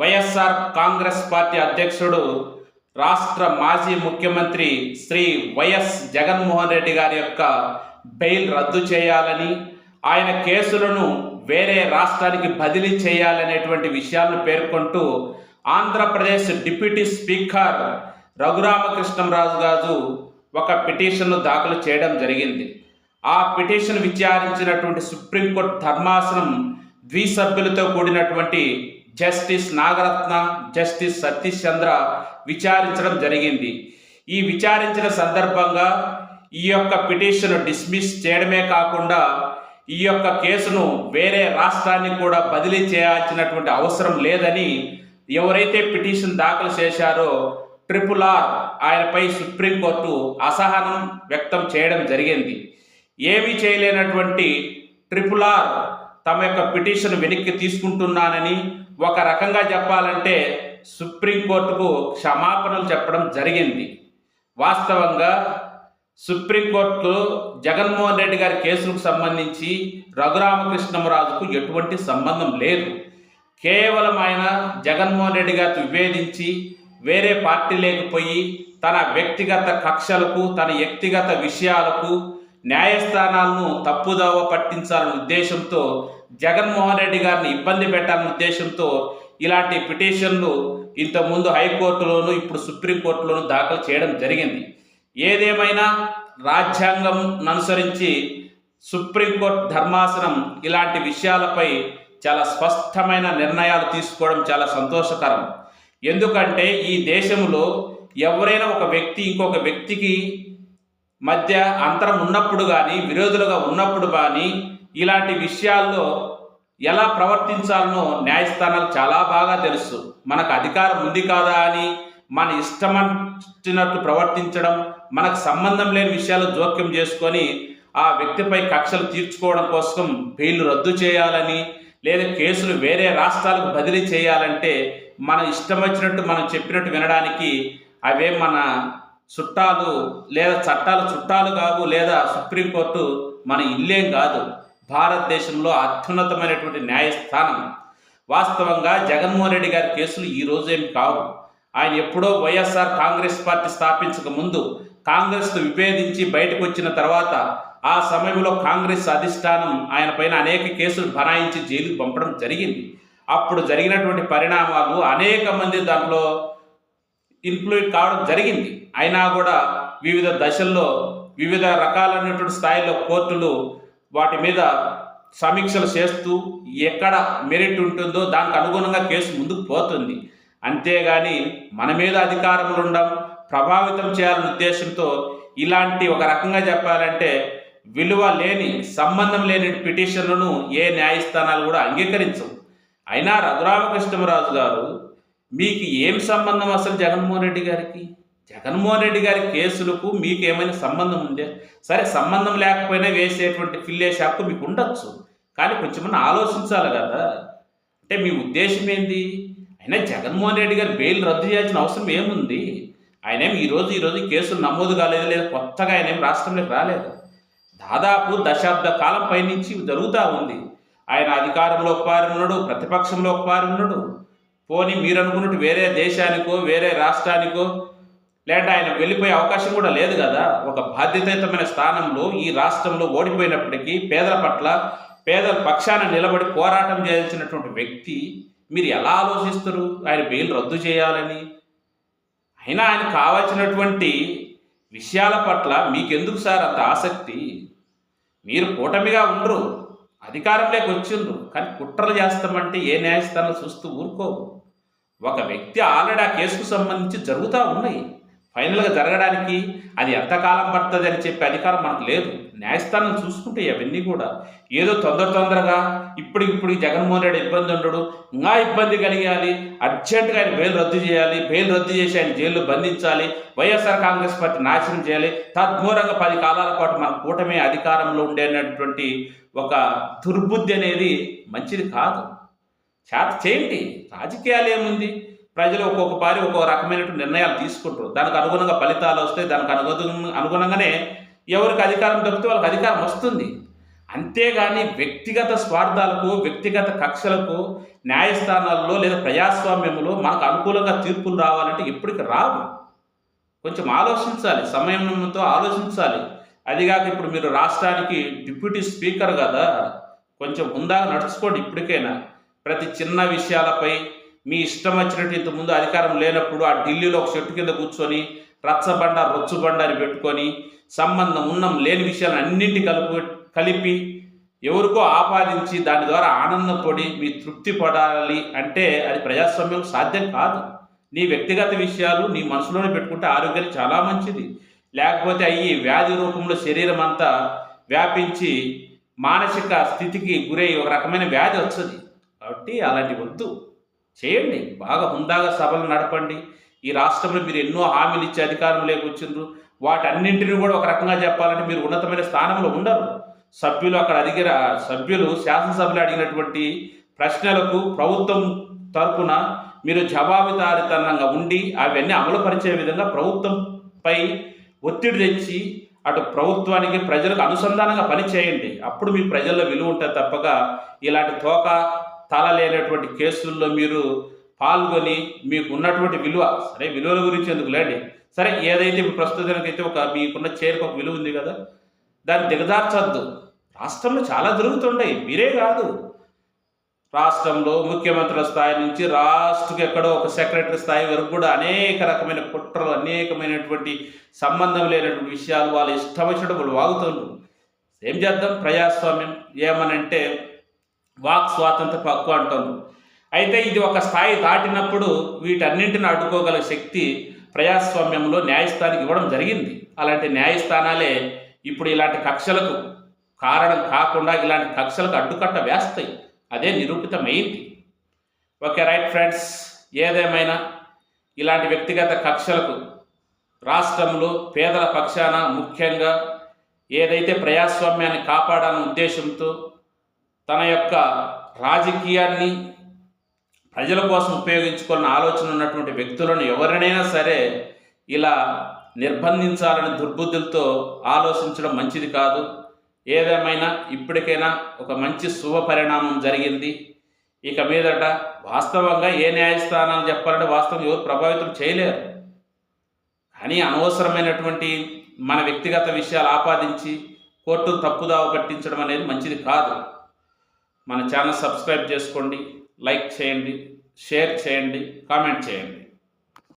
YSR Congress party అధ్యక్షుడు రాష్ట్ర మాజీ ముఖ్యమంత్రి శ్రీ వైఎస్ జగన్మోహన్ రెడ్డి గారి యొక్క బెయిల్ రద్దు చేయాలని ఆయన కేసులను వేరే రాష్ట్రానికి బదిలీ చేయాలనేటువంటి విషయాలను పేర్కొంటూ ఆంధ్రప్రదేశ్ డిప్యూటీ స్పీకర్ రఘురామకృష్ణంరాజు గారు ఒక పిటిషన్ను దాఖలు చేయడం జరిగింది. ఆ పిటిషన్ విచారించినటువంటి సుప్రీంకోర్టు ధర్మాసనం ద్విసభ్యులతో కూడినటువంటి జస్టిస్ నాగరత్న జస్టిస్ సతీష్ చంద్ర విచారించడం జరిగింది. ఈ విచారించిన సందర్భంగా ఈ యొక్క పిటిషన్ డిస్మిస్ చేయడమే కాకుండా ఈ యొక్క కేసును వేరే రాష్ట్రానికి కూడా బదిలీ చేయాల్సినటువంటి అవసరం లేదని ఎవరైతే పిటిషన్ దాఖలు చేశారో ట్రిపుల్ ఆర్ ఆయనపై సుప్రీంకోర్టు అసహనం వ్యక్తం చేయడం జరిగింది. ఏమీ చేయలేనటువంటి ట్రిపుల్ ఆర్ తమ యొక్క పిటిషన్ వెనక్కి తీసుకుంటున్నానని ఒక రకంగా చెప్పాలంటే సుప్రీంకోర్టుకు క్షమాపణలు చెప్పడం జరిగింది. వాస్తవంగా సుప్రీంకోర్టు జగన్మోహన్ రెడ్డి గారి కేసులకు సంబంధించి రఘురామకృష్ణమరాజుకు ఎటువంటి సంబంధం లేదు. కేవలం ఆయన జగన్మోహన్ రెడ్డి గారితో విభేదించి వేరే పార్టీ లేకపోయి తన వ్యక్తిగత కక్షలకు తన వ్యక్తిగత విషయాలకు న్యాయస్థానాలను తప్పుదోవ పట్టించాలనే ఉద్దేశంతో జగన్మోహన్ రెడ్డి గారిని ఇబ్బంది పెట్టాలనే ఉద్దేశంతో ఇలాంటి పిటిషన్లు ఇంతకుముందు హైకోర్టులోను ఇప్పుడు సుప్రీంకోర్టులోను దాఖలు చేయడం జరిగింది. ఏదేమైనా రాజ్యాంగం అనుసరించి సుప్రీంకోర్టు ధర్మాసనం ఇలాంటి విషయాలపై చాలా స్పష్టమైన నిర్ణయాలు తీసుకోవడం చాలా సంతోషకరం. ఎందుకంటే ఈ దేశంలో ఎవరైనా ఒక వ్యక్తి ఇంకొక వ్యక్తికి మధ్య అంతరం ఉన్నప్పుడు కానీ విరోధులుగా ఉన్నప్పుడు కానీ ఇలాంటి విషయాల్లో ఎలా ప్రవర్తించాలనో న్యాయస్థానాలు చాలా బాగా తెలుసు. మనకు అధికారం ఉంది కాదా అని మన ఇష్టమచ్చినట్టు ప్రవర్తించడం మనకు సంబంధం లేని విషయాలు జోక్యం చేసుకొని ఆ వ్యక్తిపై కక్షలు తీర్చుకోవడం కోసం బెయిల్ రద్దు చేయాలని లేదా కేసులు వేరే రాష్ట్రాలకు బదిలీ చేయాలంటే మన ఇష్టం వచ్చినట్టు మనం చెప్పినట్టు వినడానికి అవే మన చుట్టాలు లేదా చట్టాలు చుట్టాలు కావు లేదా సుప్రీంకోర్టు మన ఇల్లేం కాదు. భారతదేశంలో అత్యున్నతమైనటువంటి న్యాయస్థానం. వాస్తవంగా జగన్మోహన్ రెడ్డి గారి కేసులు ఈ రోజు ఏమి కావు. ఆయన ఎప్పుడో వైఎస్ఆర్ కాంగ్రెస్ పార్టీ స్థాపించక ముందు కాంగ్రెస్ను విభేదించి బయటకు వచ్చిన తర్వాత ఆ సమయంలో కాంగ్రెస్ అధిష్టానం ఆయన పైన అనేక కేసులు బనాయించి జైలుకు పంపడం జరిగింది. అప్పుడు జరిగినటువంటి పరిణామాలు అనేక మంది దాంట్లో ఇన్క్లూడ్ కావడం జరిగింది. అయినా కూడా వివిధ దశల్లో వివిధ రకాలైనటువంటి స్థాయిలో కోర్టులు వాటి మీద సమీక్షలు చేస్తూ ఎక్కడ మెరిట్ ఉంటుందో దానికి అనుగుణంగా కేసు ముందుకు పోతుంది. అంతేగాని మన మీద అధికారములు ఉండడం ప్రభావితం చేయాలనే ఉద్దేశంతో ఇలాంటి ఒక రకంగా చెప్పాలంటే విలువ లేని సంబంధం లేని పిటిషన్లను ఏ న్యాయస్థానాలు కూడా అంగీకరించవు. అయినా రఘురామకృష్ణరాజు గారు మీకు ఏం సంబంధం అసలు జగన్మోహన్ రెడ్డి గారికి? జగన్మోహన్ రెడ్డి గారి కేసులకు మీకు ఏమైనా సంబంధం ఉందే? సరే సంబంధం లేకపోయినా వేసేటువంటి ఫిల్లే హక్కు మీకు ఉండొచ్చు. కానీ కొంచెం ఆలోచించాలి కదా. అంటే మీ ఉద్దేశం ఏంది? అయినా జగన్మోహన్ రెడ్డి గారి బెయిల్ రద్దు చేయాల్సిన అవసరం ఏముంది? ఆయన ఏమి ఈరోజు ఈరోజు కేసులు నమోదు కాలేదు లేదా కొత్తగా ఆయన ఏం రాష్ట్రంలోకి రాలేదు. దాదాపు దశాబ్ద కాలం పైనుంచి జరుగుతూ ఉంది. ఆయన అధికారంలో ఒకపారి ప్రతిపక్షంలో ఒకపారి పోని పోనీ మీరు అనుకున్నట్టు వేరే దేశానికో వేరే రాష్ట్రానికో లేదా ఆయన వెళ్ళిపోయే అవకాశం కూడా లేదు కదా. ఒక బాధ్యతాయుతమైన స్థానంలో ఈ రాష్ట్రంలో ఓడిపోయినప్పటికీ పేదల పట్ల పేదల పక్షాన నిలబడి పోరాటం చేయాల్సినటువంటి వ్యక్తి మీరు ఎలా ఆలోచిస్తారు? ఆయన బెయిల్ రద్దు చేయాలని? అయినా ఆయన కావాల్సినటువంటి విషయాల పట్ల మీకెందుకు సార్ అంత ఆసక్తి? మీరు కూటమిగా ఉండరు అధికారంలోకి వచ్చిండ్రు కానీ కుట్రలు చేస్తామంటే ఏ న్యాయస్థానం చూస్తూ ఊరుకోవు. ఒక వ్యక్తి ఆల్రెడీ ఆ కేసుకు సంబంధించి జరుగుతూ ఉన్నాయి. ఫైనల్గా జరగడానికి అది ఎంతకాలం పడుతుంది అని చెప్పే అధికారం మనకు లేదు. న్యాయస్థానం చూసుకుంటే అవన్నీ కూడా. ఏదో తొందర తొందరగా ఇప్పటికిప్పుడు జగన్మోహన్ రెడ్డి ఇబ్బంది ఉండడు. ఇంకా ఇబ్బంది కలిగాలి. అర్జెంటుగా ఆయన బెయిల్ రద్దు చేయాలి. బెయిల్ రద్దు చేసి ఆయన జైల్లో బంధించాలి. వైఎస్ఆర్ కాంగ్రెస్ పార్టీ నాశనం చేయాలి. తద్మూలంగా పది కాలాల పాటు మన కూటమి అధికారంలో ఉండేటటువంటి ఒక దుర్బుద్ధి అనేది మంచిది కాదు. చేత చేయండి. రాజకీయాలు ఏముంది? ప్రజలు ఒక్కొక్క పారి ఒక్కొక్క రకమైనటువంటి నిర్ణయాలు తీసుకుంటారు. దానికి అనుగుణంగా ఫలితాలు వస్తాయి. దానికి అనుగుణ అనుగుణంగానే ఎవరికి అధికారం దొరికితే వాళ్ళకి అధికారం వస్తుంది. అంతేగాని వ్యక్తిగత స్వార్థాలకు వ్యక్తిగత కక్షలకు న్యాయస్థానాల్లో లేదా ప్రజాస్వామ్యంలో మనకు అనుకూలంగా తీర్పులు రావాలంటే ఇప్పటికి రావు. కొంచెం ఆలోచించాలి. సమయంతో ఆలోచించాలి. అదిగాక ఇప్పుడు మీరు రాష్ట్రానికి డిప్యూటీ స్పీకర్ కదా కొంచెం హుందాగా నడుచుకోండి ఇప్పటికైనా. ప్రతి చిన్న విషయాలపై మీ ఇష్టం వచ్చినట్టు ఇంతకుముందు అధికారం లేనప్పుడు ఆ ఢిల్లీలో ఒక చెట్టు కింద కూర్చొని రచ్చబండ రొచ్చుబండ అని పెట్టుకొని సంబంధం ఉన్నం లేని విషయాలు అన్నింటి కలుపు కలిపి ఎవరికో ఆపాదించి దాని ద్వారా ఆనందపడి మీ తృప్తి పడాలి అంటే అది ప్రజాస్వామ్యం సాధ్యం కాదు. నీ వ్యక్తిగత విషయాలు నీ మనసులోనే పెట్టుకుంటే ఆరోగ్యానికి చాలా మంచిది. లేకపోతే అయ్యి వ్యాధి రూపంలో శరీరం అంతా వ్యాపించి మానసిక స్థితికి గురై ఒక రకమైన వ్యాధి వస్తుంది. కాబట్టి అలాంటి వద్దు. చేయండి బాగా హుందాగా సభలు నడపండి. ఈ రాష్ట్రంలో మీరు ఎన్నో హామీలు ఇచ్చే అధికారం లేకొచ్చిండ్రు. వాటన్నింటినీ కూడా ఒక రకంగా చెప్పాలంటే మీరు ఉన్నతమైన స్థానంలో ఉండరు. సభ్యులు అక్కడ అడిగిన సభ్యులు శాసనసభలో అడిగినటువంటి ప్రశ్నలకు ప్రభుత్వం తరపున మీరు జవాబుదారితనంగా ఉండి అవన్నీ అమలుపరిచే విధంగా ప్రభుత్వంపై ఒత్తిడి తెచ్చి అటు ప్రభుత్వానికి ప్రజలకు అనుసంధానంగా పనిచేయండి. అప్పుడు మీ ప్రజల్లో విలువ ఉంటుంది తప్పక ఇలాంటి తోక తల లేనటువంటి కేసుల్లో మీరు పాల్గొని మీకు ఉన్నటువంటి విలువ సరే విలువల గురించి ఎందుకు లేండి? సరే ఏదైతే ఇప్పుడు ప్రస్తుతానికైతే ఒక మీకున్న చేరుకు ఒక విలువ ఉంది కదా దాన్ని దిగదార్చద్దు రాష్ట్రంలో చాలా జరుగుతుంటాయి మీరే కాదు. రాష్ట్రంలో ముఖ్యమంత్రుల స్థాయి నుంచి రాష్ట్రకి ఎక్కడో ఒక సెక్రటరీ స్థాయి వరకు కూడా అనేక రకమైన కుట్రలు అనేకమైనటువంటి సంబంధం లేనటువంటి విషయాలు వాళ్ళు ఇష్టం వచ్చినట్టు వాళ్ళు వాగుతుండ్రు. ఏం చేద్దాం? ప్రజాస్వామ్యం ఏమనంటే వాక్ స్వాతంత్ర హక్కు అంటుంది అయితే ఇది ఒక స్థాయి దాటినప్పుడు వీటన్నింటిని అడ్డుకోగల శక్తి ప్రజాస్వామ్యంలో న్యాయస్థానికి ఇవ్వడం జరిగింది. అలాంటి న్యాయస్థానాలే ఇప్పుడు ఇలాంటి కక్షలకు కారణం కాకుండా ఇలాంటి కక్షలకు అడ్డుకట్ట వేస్తాయి. అదే నిరూపితమైంది. ఓకే రైట్ ఫ్రెండ్స్ ఏదేమైనా ఇలాంటి వ్యక్తిగత కక్షలకు రాష్ట్రంలో పేదల పక్షాన ముఖ్యంగా ఏదైతే ప్రజాస్వామ్యాన్ని కాపాడాలనే ఉద్దేశంతో తన యొక్క రాజకీయాన్ని ప్రజల కోసం ఉపయోగించుకోవాలని ఆలోచన ఉన్నటువంటి వ్యక్తులను ఎవరినైనా సరే ఇలా నిర్బంధించాలని దుర్బుద్ధులతో ఆలోచించడం మంచిది కాదు. ఏదేమైనా ఇప్పటికైనా ఒక మంచి శుభ పరిణామం జరిగింది. ఇక మీదట వాస్తవంగా ఏ న్యాయస్థానాలు చెప్పాలంటే వాస్తవం ఎవరు ప్రభావితం చేయలేరు. కానీ అనవసరమైనటువంటి మన వ్యక్తిగత విషయాలు ఆపాదించి కోర్టును తప్పుదావ పట్టించడం అనేది మంచిది కాదు. మన ఛానల్ సబ్స్క్రైబ్ చేసుకోండి లైక్ చేయండి షేర్ చేయండి కామెంట్ చేయండి.